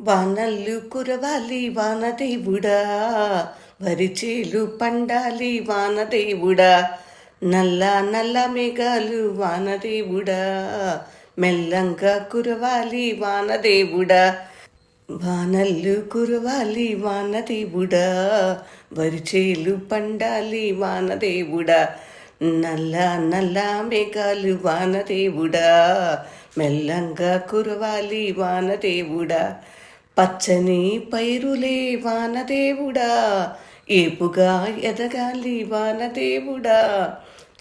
వానల్లు కురవాలి వానదేవుడా వరిచేలు పండాలి వానదేవుడా నల్ల నల్ల మేఘాలు వానదేవుడా మెల్లంగా కురవాలి వానదేవుడా వానల్లు కురవాలి వానదేవుడా వరిచేలు పండాలి వానదేవుడా నల్ల నల్ల మేఘాలు వానదేవుడా మెల్లంగా కురవాలి వానదేవుడా పచ్చని పైరులే వానదేవుడా ఏపుగా ఎదగాలి వానదేవుడా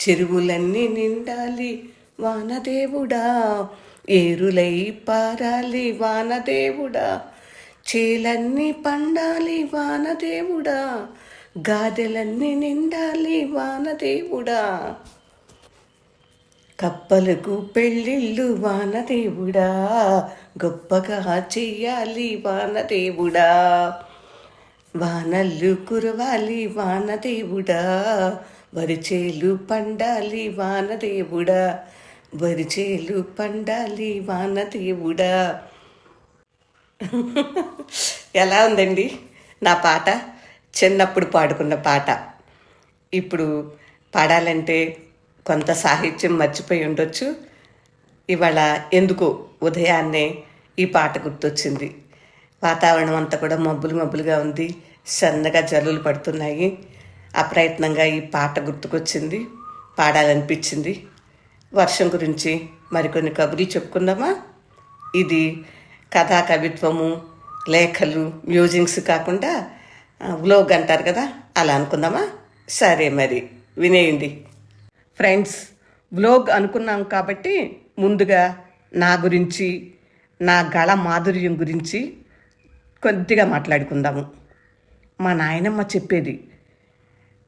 చెరువులన్నీ నిండాలి వానదేవుడా ఏరులై పారాలి వానదేవుడా చేలన్నీ పండాలి వానదేవుడా గాదెలన్నీ నిండాలి వానదేవుడా. కప్పలకు పెళ్ళిళ్ళు వానదేవుడా గొప్పగా చెయ్యాలి వానదేవుడా. వానల్లు కురవాలి వానదేవుడా వరిచేలు పండాలి వానదేవుడా. వరిచేలు పండాలి వానదేవుడా. ఎలా ఉందండి నా పాట? చిన్నప్పుడు పాడుకున్న పాట. ఇప్పుడు పాడాలంటే కొంత సాహిత్యం మర్చిపోయి ఉండొచ్చు. ఇవాళ ఎందుకు ఉదయాన్నే ఈ పాట గుర్తొచ్చింది. వాతావరణం అంతా కూడా మబ్బులు మబ్బులుగా ఉంది. సన్నగా జల్లులు పడుతున్నాయి. అప్రయత్నంగా ఈ పాట గుర్తుకొచ్చింది. పాడాలనిపించింది. వర్షం గురించి మరికొన్ని కబుర్లు చెప్పుకుందామా? ఇది కథా కవిత్వము లేఖలు మ్యూజిక్స్ కాకుండా వ్లోగ్ అంటారు కదా అలా అనుకుందామా? సరే మరి వినేయండి. ఫ్రెండ్స్ వ్లోగ్ అనుకున్నాం కాబట్టి ముందుగా నా గురించి నా గళ మాధుర్యం గురించి కొద్దిగా మాట్లాడుకుందాము. మా నాయనమ్మ చెప్పేది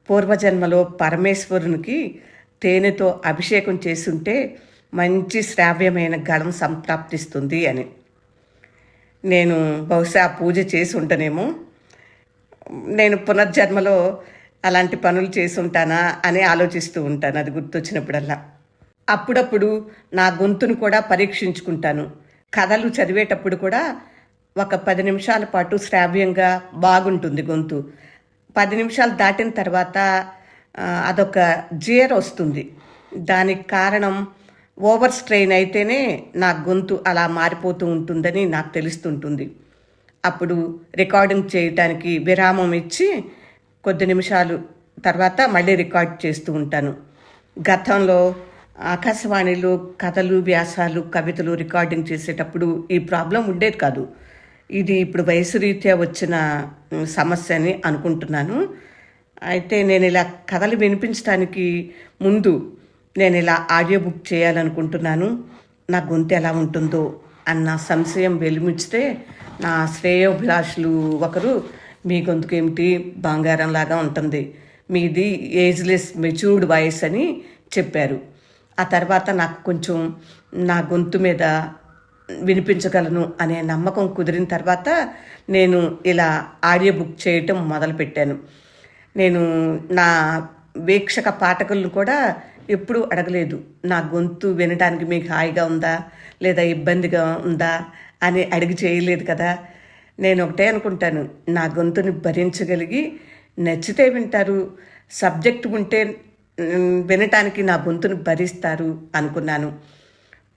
పూర్వజన్మలో పరమేశ్వరునికి తేనెతో అభిషేకం చేస్తుంటే మంచి శ్రావ్యమైన గళం సంప్రాప్తిస్తుంది అని. నేను బహుశా పూజ చేసి ఉంటానేమో నేను పునర్జన్మలో అలాంటి పనులు చేసి ఉంటానా అని ఆలోచిస్తూ ఉంటాను అది గుర్తొచ్చినప్పుడల్లా. అప్పుడప్పుడు నా గొంతును కూడా పరీక్షించుకుంటాను. కథలు చదివేటప్పుడు కూడా ఒక పది నిమిషాల పాటు శ్రావ్యంగా బాగుంటుంది గొంతు. పది నిమిషాలు దాటిన తర్వాత అదొక జీర్ వస్తుంది. దానికి కారణం ఓవర్ స్ట్రెయిన్ అయితేనే నా గొంతు అలా మారిపోతూ ఉంటుందని నాకు తెలుస్తుంటుంది. అప్పుడు రికార్డింగ్ చేయటానికి విరామం ఇచ్చి కొద్ది నిమిషాలు తర్వాత మళ్ళీ రికార్డ్ చేస్తూ ఉంటాను. గతంలో ఆకాశవాణిలో కథలు వ్యాసాలు కవితలు రికార్డింగ్ చేసేటప్పుడు ఈ ప్రాబ్లం ఉండేది కాదు. ఇది ఇప్పుడు వయసు రీత్యా వచ్చిన సమస్య అని అనుకుంటున్నాను. అయితే నేను ఇలా కథలు వినిపించడానికి ముందు నేను ఇలా ఆడియో బుక్ చేయాలనుకుంటున్నాను. నా గొంతు ఎలా ఉంటుందో అన్న సంశయం వెలిమిచ్చితే నా శ్రేయోభిలాషులు ఒకరు మీ గొంతుకు ఏమిటి బంగారం లాగా ఉంటుంది. మీది ఏజ్లెస్ మెచ్యూర్డ్ వాయిస్ అని చెప్పారు. ఆ తర్వాత నాకు కొంచెం నా గొంతు మీద వినిపించగలను అనే నమ్మకం కుదిరిన తర్వాత నేను ఇలా ఆడియో బుక్ చేయటం మొదలుపెట్టాను. నేను నా వీక్షక పాఠకులను కూడా ఎప్పుడూ అడగలేదు. నా గొంతు వినడానికి మీకు హాయిగా ఉందా? లేదా ఇబ్బందిగా ఉందా? అని అడిగి చేయలేదు కదా. నేను ఒకటే అనుకుంటాను నా గొంతుని భరించగలిగి నచ్చితే వింటారు సబ్జెక్ట్ ఉంటే వినటానికి నా గొంతును భరిస్తారు అనుకున్నాను.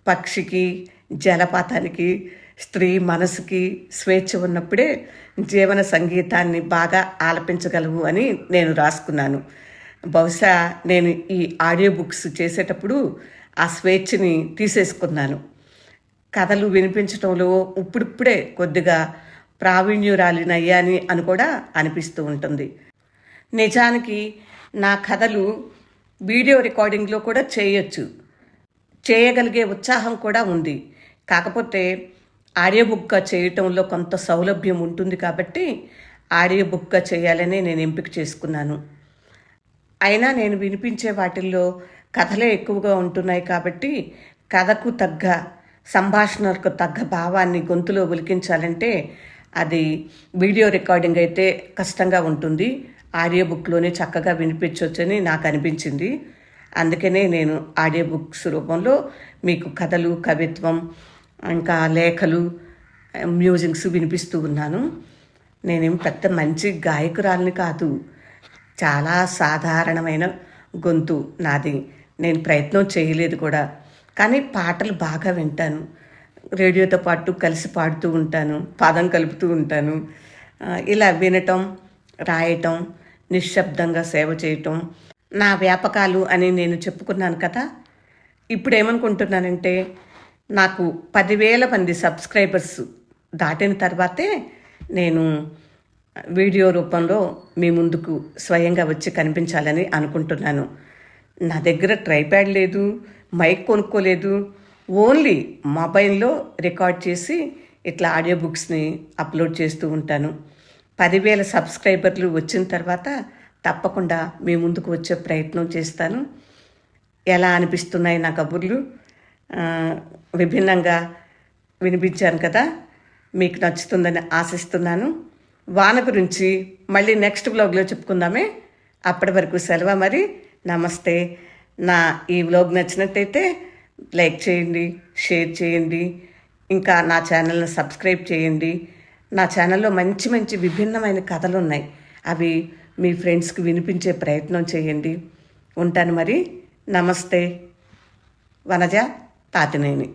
పక్షికి జలపాతానికి స్త్రీ మనసుకి స్వేచ్ఛ ఉన్నప్పుడే జీవన సంగీతాన్ని బాగా ఆలపించగలవు అని నేను రాసుకున్నాను. బహుశా నేను ఈ ఆడియో బుక్స్ చేసేటప్పుడు ఆ స్వేచ్ఛని తీసేసుకున్నాను. కథలు వినిపించడంలో ఇప్పుడిప్పుడే కొద్దిగా ప్రావీణ్యురాలినయ్యాని అని కూడా అనిపిస్తూ ఉంటుంది. నిజానికి నా కథలు వీడియో రికార్డింగ్లో కూడా చేయొచ్చు. చేయగలిగే ఉత్సాహం కూడా ఉంది. కాకపోతే ఆడియో బుక్గా చేయటంలో కొంత సౌలభ్యం ఉంటుంది కాబట్టి ఆడియో బుక్గా చేయాలని నేను ఎంపిక చేసుకున్నాను. అయినా నేను వినిపించే వాటిల్లో కథలే ఎక్కువగా ఉంటున్నాయి కాబట్టి కథకు తగ్గ సంభాషణకు తగ్గ భావాన్ని గొంతులో ఒలికించాలంటే అది వీడియో రికార్డింగ్ అయితే కష్టంగా ఉంటుంది. ఆడియో బుక్లోనే చక్కగా వినిపించవచ్చని నాకు అనిపించింది. అందుకనే నేను ఆడియో బుక్స్ రూపంలో మీకు కథలు కవిత్వం ఇంకా లేఖలు మ్యూజిక్స్ వినిపిస్తూ ఉన్నాను. నేనేం పెద్ద మంచి గాయకురాలని కాదు. చాలా సాధారణమైన గొంతు నాది. నేను ప్రయత్నం చేయలేదు కూడా. కానీ పాటలు బాగా వింటాను. రేడియోతో పాటు కలిసి పాడుతూ ఉంటాను పాదం కలుపుతూ ఉంటాను. ఇలా వినటం రాయటం నిశ్శబ్దంగా సేవ చేయటం నా వ్యాపకాలు అని నేను చెప్పుకున్నాను కదా. ఇప్పుడు ఏమనుకుంటున్నానంటే నాకు పదివేల మంది సబ్స్క్రైబర్స్ దాటిన తర్వాతే నేను వీడియో రూపంలో మీ ముందుకు స్వయంగా వచ్చి కనిపించాలని అనుకుంటున్నాను. నా దగ్గర ట్రైప్యాడ్ లేదు మైక్ కొనుక్కోలేదు ఓన్లీ మొబైల్లో రికార్డ్ చేసి ఇట్లా ఆడియో బుక్స్ని అప్లోడ్ చేస్తూ ఉంటాను. పదివేల సబ్స్క్రైబర్లు వచ్చిన తర్వాత తప్పకుండా మీ ముందుకు వచ్చే ప్రయత్నం చేస్తాను. ఎలా అనిపిస్తున్నాయి నా కబుర్లు? విభిన్నంగా వినిపించాను కదా. మీకు నచ్చుతుందని ఆశిస్తున్నాను. వాన గురించి మళ్ళీ నెక్స్ట్ బ్లాగ్లో చెప్పుకుందామే. అప్పటి వరకు సెలవు మరి. నమస్తే. నా ఈ వ్లాగ్ నచ్చినట్టయితే లైక్ చేయండి షేర్ చేయండి ఇంకా నా ఛానల్ని సబ్స్క్రైబ్ చేయండి. నా ఛానల్లో మంచి మంచి విభిన్నమైన కథలు ఉన్నాయి అవి మీ ఫ్రెండ్స్కి వినిపించే ప్రయత్నం చేయండి. ఉంటాను మరి. నమస్తే. వనజ తాతినేని.